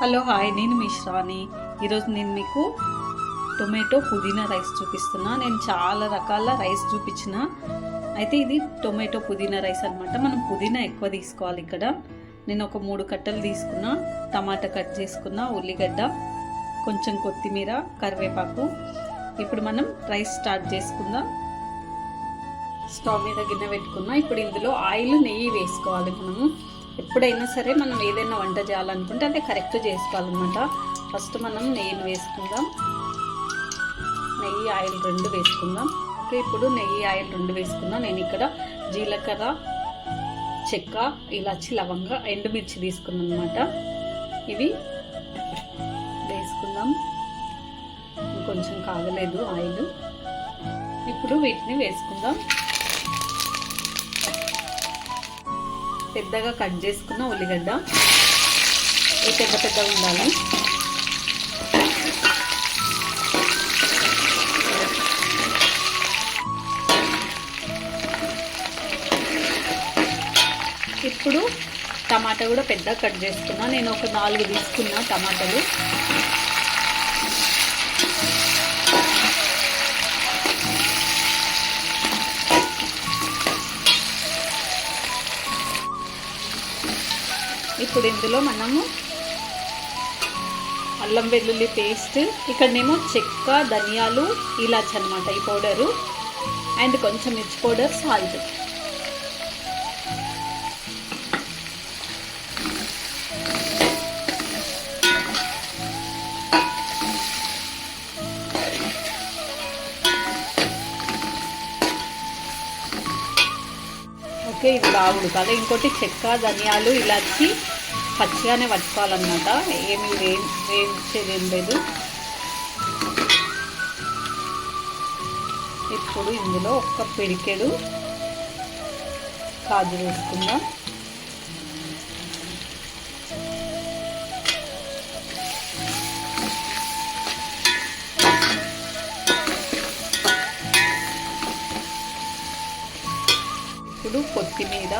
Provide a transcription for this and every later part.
Hello hi. నేను మీ ఈరోజు నేను మీకు టొమాటో పుదీనా రైస్ చూపిస్తున్నా. నేను చాలా రకాల రైస్ చూపించిన. అయితే ఇది టొమాటో పుదీనా రైస్ అనమాట మనం పుదీనా ఎక్కువ తీసుకోవాలి ఇక్కడ. నేను ఒక మూడు కట్టలు తీసుకున్నా. టమాటా కట్ చేసుకున్న ఉల్లిగడ్డ కొంచెం కొత్తిమీర కరివేపాకు. ఇప్పుడు మనం రైస్ స్టార్ట్ చేసుకుందాం. స్టవ్ మీద గిన్నె పెట్టుకున్నా. ఇప్పుడు ఇందులో ఆయిల్ నెయ్యి వేసుకోవాలి మనము. ఎప్పుడైనా సరే మనం ఏదైనా వంట చేయాలనుకుంటే అదే కరెక్ట్ చేసుకోవాలన్నమాట. ఫస్ట్ మనం నెయ్యిని వేసుకుందాం. నెయ్యి ఆయిల్ రెండు వేసుకుందాం. ఓకే ఇప్పుడు నెయ్యి ఆయిల్ రెండు వేసుకుందాం. నేను ఇక్కడ జీలకర్ర చెక్క ఇలాచి లవంగ ఎండుమిర్చి తీసుకున్నాను అనమాట ఇవి వేసుకుందాం. కొంచెం కాగలేదు ఆయిల్. ఇప్పుడు వీటిని వేసుకుందాం. పెద్దగా కట్ చేసుకున్న ఉల్లిగడ్డ. ఇవి పెద్ద పెద్దగా ఉండాలి. ఇప్పుడు టమాటా కూడా పెద్ద కట్ చేసుకున్నా. నేను ఒక నాలుగు తీసుకున్నా టమాటాలు. ఇప్పుడు ఇందులో మనము అల్లం వెల్లుల్లి పేస్ట్ ఇక్కడనేమో చెక్క ధనియాలు ఇలాచి అనమాట ఈ పౌడరు అండ్ కొంచెం మిర్చి పౌడర్ సాల్ట్. ఓకే ఇది బాగుండు కదా ఇంకోటి చెక్క ధనియాలు ఇలాచి పచ్చిగానే పట్టుకోవాలన్నమాట. ఏమి వే వేయించేది ఏం లేదు. ఇప్పుడు ఇందులో ఒక్క పిడికెడు కాజు వేసుకుందాం. ఇప్పుడు కొత్తిమీర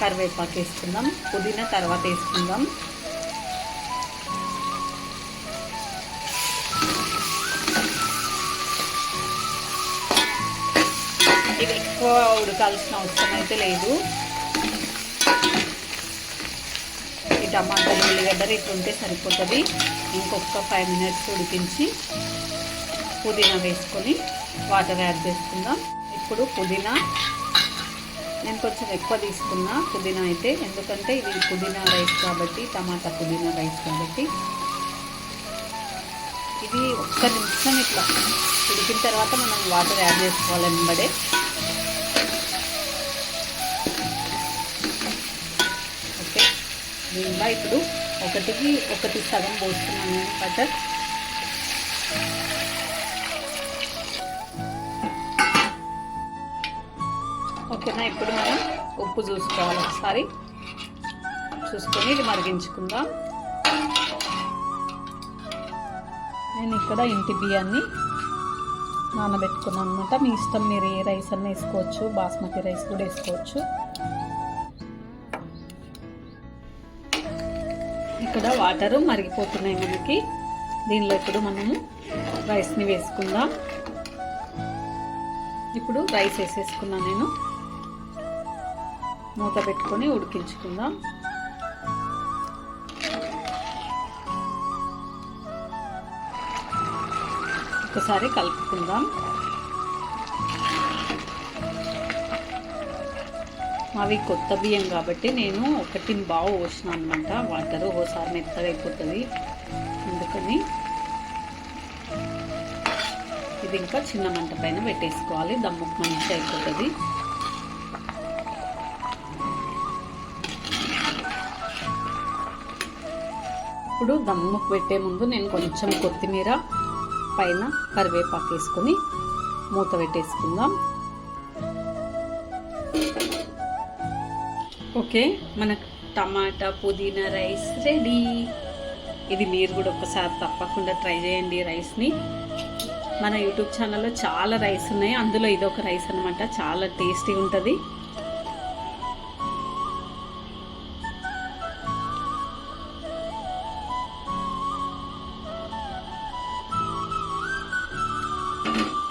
కరివేపాకు వేసుకుందాం పుదీనా తర్వాత వేసుకుందాం. ఇది ఎక్కువ ఉడకాల్సిన అవసరం అయితే లేదు. ఈ టమాటాలు ఉల్లిగడ్డ ఇట్లా ఉంటే సరిపోతుంది. ఇంకొక ఫైవ్ మినిట్స్ ఉడికించి పుదీనా వేసుకొని వాటర్ యాడ్ చేసుకుందాం. ఇప్పుడు పుదీనా నేను కొంచెం ఎక్కువ తీసుకున్నా పుదీనా అయితే. ఎందుకంటే ఇది పుదీనా రైస్ కాబట్టి టమాటా పుదీనా రైస్ కాబట్టి. ఇది ఒక్క నిమిషం ఇట్లా ఉడికిన తర్వాత మనం వాటర్ యాడ్ చేసుకోవాలి వెంబడే. ఓకే. దీనిలో ఇప్పుడు ఒకటికి ఒకటి సగం పోస్తున్నాను బటర్. ఓకేనా ఇప్పుడు మనం ఉప్పు చూసుకోవాలి ఒకసారి. చూసుకొని ఇది మరిగించుకుందాం. నేను ఇక్కడ ఇంటి బియ్యాన్ని నానబెట్టుకున్నాను అనమాట మీ ఇష్టం మీరు ఏ రైస్ అన్న వేసుకోవచ్చు బాస్మతి రైస్ కూడా వేసుకోవచ్చు. ఇక్కడ వాటరు మరిగిపోతున్నాయి మనకి. దీనిలో ఇప్పుడు మనము రైస్ని వేసుకుందాం. ఇప్పుడు రైస్ వేసేసుకున్నాను నేను. మూత పెట్టుకొని ఉడికించుకుందాం. ఒకసారి కలుపుకుందాం. అవి కొత్త బియ్యం కాబట్టి నేను ఒకటి బాగా పోసిన అనమాట వాటర్ ఓసారి మెత్తగా అయిపోతుంది. అందుకని ఇది ఇంకా చిన్న మంట పైన పెట్టేసుకోవాలి. దమ్ముకు మంచిగా అయిపోతుంది. ఇప్పుడు దమ్ముకు పెట్టే ముందు నేను కొంచెం కొత్తిమీర పైన కరివేపాకు వేసుకొని మూత పెట్టేసుకుందాం. ఓకే మన టమాటా పుదీనా రైస్ రెడీ. ఇది మీరు కూడా ఒకసారి తప్పకుండా ట్రై చేయండి రైస్ని. మన యూట్యూబ్ ఛానల్లో చాలా రైస్ ఉన్నాయి. అందులో ఇదొక రైస్ అనమాట చాలా టేస్టీ ఉంటుంది. Mm-hmm.